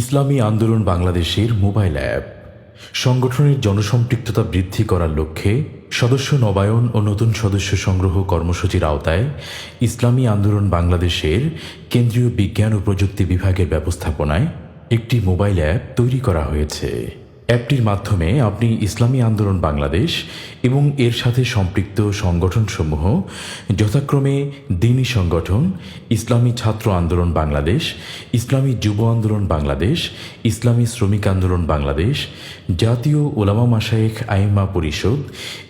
ইসলামী আন্দোলন বাংলাদেশের mobile app. সংগঠনের জনসম্পৃক্ততা বৃদ্ধি করার লক্ষ্যে সদস্য নবায়ন ও নতুন সদস্য সংগ্রহ কর্মসূচির আওতায় ইসলামী আন্দোলন বাংলাদেশের কেন্দ্রীয় বিজ্ঞান ও প্রযুক্তি বিভাগের ব্যবস্থাপনায় একটি মোবাইল অ্যাপ তৈরি করা হয়েছে। অ্যাপটির মাধ্যমে আপনি ইসলামী আন্দোলন বাংলাদেশ এবং এর সাথে সম্পৃক্ত সংগঠনসমূহ, যথাক্রমে দিনী সংগঠন, ইসলামী ছাত্র আন্দোলন বাংলাদেশ, ইসলামী যুব আন্দোলন বাংলাদেশ, ইসলামী শ্রমিক আন্দোলন বাংলাদেশ, জাতীয় ওলামা মাসায়েক আইমা পরিষদ,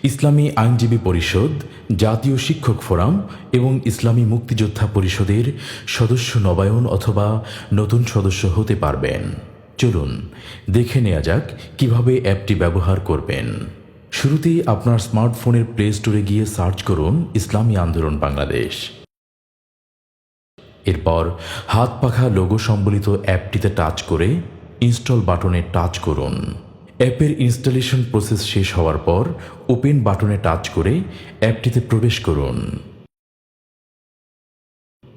ইসলামী আইনজীবী পরিষদ, জাতীয় শিক্ষক ফোরাম এবং ইসলামী মুক্তিযোদ্ধা পরিষদের সদস্য নবায়ন অথবা নতুন সদস্য হতে পারবেন। চলুন, দেখে নেওয়া যাক কীভাবে অ্যাপটি ব্যবহার করবেন। শুরুতেই আপনার স্মার্টফোনের প্লে স্টোরে গিয়ে সার্চ করুন, ইসলামী আন্দোলন বাংলাদেশ এরপর, হাত পাখা লোগো সম্বলিত অ্যাপটিতে টাচ করে ইনস্টল বাটনে টাচ করুন। অ্যাপের ইনস্টলেশন প্রসেস শেষ হওয়ার পর, ওপেন বাটনে টাচ করে অ্যাপটিতে প্রবেশ করুন।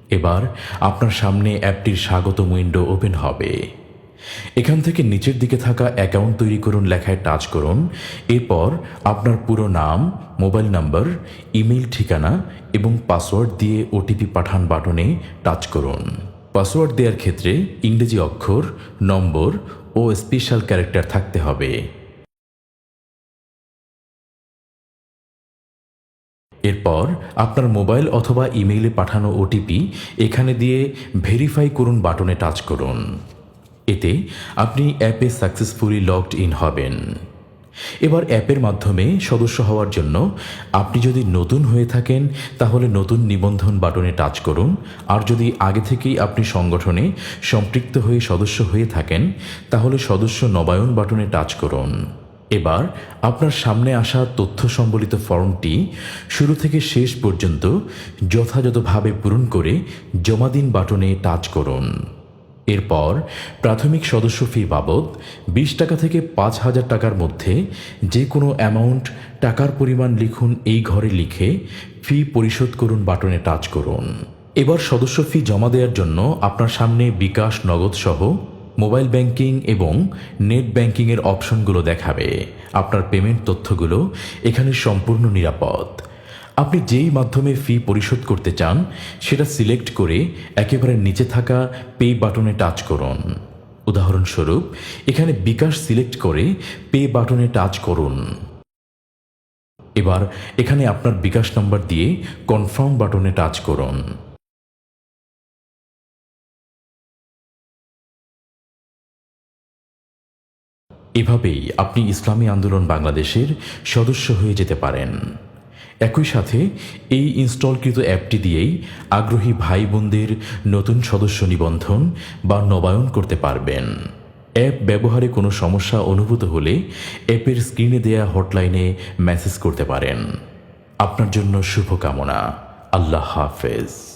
এবার, আপনার সামনে অ্যাপটির স্বাগত উইন্ডো ওপেন হবে। এখান থেকে নিচের দিকে থাকা অ্যাকাউন্ট তৈরি করুন, লেখায় টাচ করুন। এরপর আপনার পুরো নাম মোবাইল নাম্বার ইমেল ঠিকানা এবং পাসওয়ার্ড দিয়ে ওটিপি পাঠান বাটনে টাচ করুন। পাসওয়ার্ড দেওয়ার ক্ষেত্রে ইংরেজি অক্ষর, নম্বর ও স্পেশাল ক্যারেক্টার থাকতে হবে। এরপর আপনার মোবাইল অথবা ইমেইলে পাঠানো ওটিপি এখানে দিয়ে ভেরিফাই করুন বাটনে টাচ করুন। এতে আপনি অ্যাপে সাকসেসফুলি লগড ইন হবেন। এবার অ্যাপের মাধ্যমে সদস্য হওয়ার জন্য আপনি যদি নতুন হয়ে থাকেন, তাহলে নতুন নিবন্ধন বাটনে টাচ করুন। আর যদি আগে থেকেই আপনি সংগঠনে সম্পৃক্ত হয়ে সদস্য হয়ে থাকেন, তাহলে সদস্য নবায়ন বাটনে টাচ করুন। এবার আপনার সামনে আসা তথ্য সম্বলিত ফর্মটি শুরু থেকে শেষ পর্যন্ত যথাযথভাবে পূরণ করে জমা দিন বাটনে টাচ করুন। এরপর প্রাথমিক সদস্য ফি বাবদ বিশ টাকা থেকে পাঁচ হাজার টাকার মধ্যে যে কোনো অ্যামাউন্ট টাকার পরিমাণ লিখুন এই ঘরে লিখে ফি পরিশোধ করুন বাটনে টাচ করুন। এবার সদস্য ফি জমা দেওয়ার জন্য আপনার সামনে বিকাশ, নগদ সহ মোবাইল ব্যাংকিং এবং নেট ব্যাংকিংয়ের অপশনগুলো দেখাবে। আপনার পেমেন্ট তথ্যগুলো এখানে সম্পূর্ণ নিরাপদ। আপনি যেই মাধ্যমে ফি পরিশোধ করতে চান, সেটা সিলেক্ট করে একেবারে নিচে থাকা পে বাটনে টাচ করুন। উদাহরণস্বরূপ, এখানে বিকাশ সিলেক্ট করে পে বাটনে টাচ করুন। এবার এখানে আপনার বিকাশ নাম্বার দিয়ে কনফার্ম বাটনে টাচ করুন। এভাবেই আপনি ইসলামী আন্দোলন বাংলাদেশের সদস্য হয়ে যেতে পারেন। একই সাথে এই ইনস্টলকৃত অ্যাপটি দিয়েই আগ্রহী ভাই বোনদের নতুন সদস্য নিবন্ধন বা নবায়ন করতে পারবেন। অ্যাপ ব্যবহারে কোনো সমস্যা অনুভূত হলে অ্যাপের স্ক্রিনে দেয়া হটলাইনে মেসেজ করতে পারেন। আপনার জন্য শুভকামনা। আল্লাহ হাফেজ।